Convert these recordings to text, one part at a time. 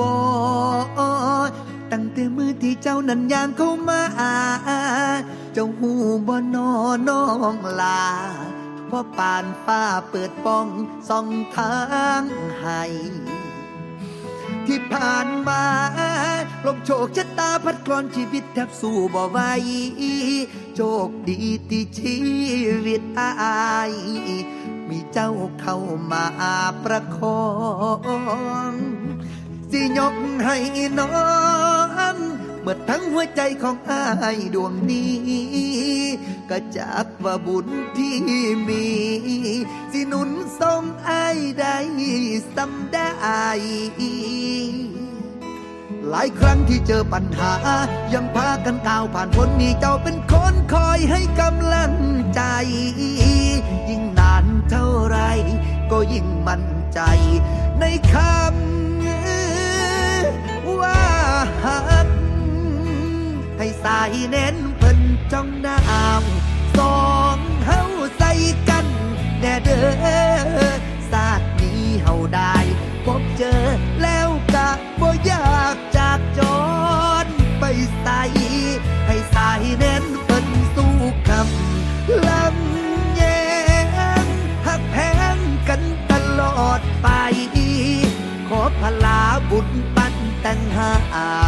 บอกตั้งแต่เจ้านั้นยางเข้ามา เจ้าหูบ่นอน้องลาเพราะปานฟ้าเปิดป้องส่องทางให้ที่ผ่านมาลมโชคชะตาพัดกลอนชีวิตแทบสู้บ่ไหวโชคดีที่ชีวิตอาย มีเจ้าเข้ามาประคอง สิยกให้น้องเมื่อทั้งหัวใจของอายดวงนี้ ก็จักว่าบุญที่มี สิหนุนทรงอายได้สำได้หลายครั้งที่เจอปัญหา ยังพากันก้าวผ่านพ้นมีเจ้าเป็นคนคอยให้กำลังใจ ยิ่งนานเท่าไร ก็ยิ่งมั่นใจในคำ ให้สายเน้นเพิ่นจ้องน้ำสองเฮาใส่กัน แน่เด้อศาสตร์นี้เฮาได้ พบเจอแล้วกะบ่อยากจากจรไปใส่ให้สายเน้นเพิ่นสู้คำลำแยงหักแพงกันตลอดไป ขอพลาบุญปันแต่งหา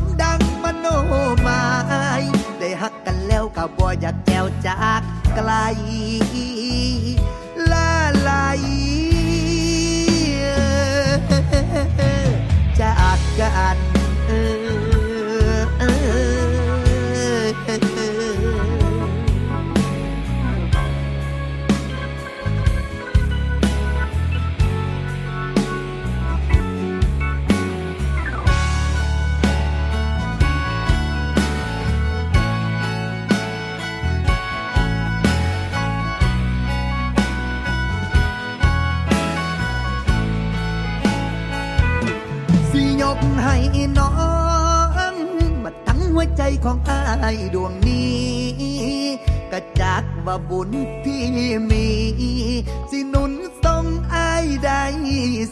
ก็บ่อยากแก้วจากไกล กให้น้องมาทั้งหัวใจของอายดวงนี้ก็จักว่าบุญที่มี สินุนทรงอายได้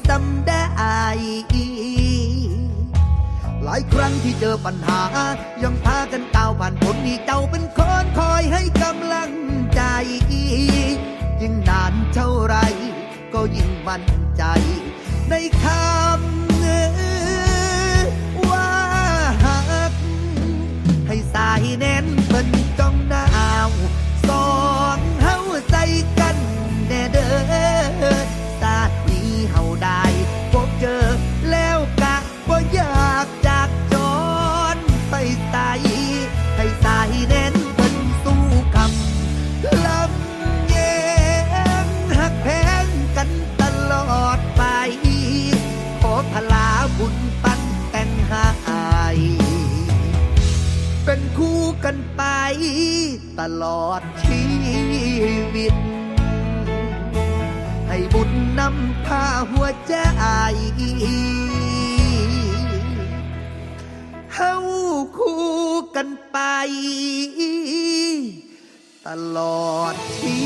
สำได้หลายครั้งที่เจอปัญหา ยังพากันก้าวผ่านพ้นนี่เจ้าเป็นคนคอยให้กำลังใจ ยิ่งนานเท่าไร ก็ยิ่งมั่นใจ ในคำ ตลอดชีวิต ให้บุญนำพาหัวใจเฮาคู่กันไป ตลอดชี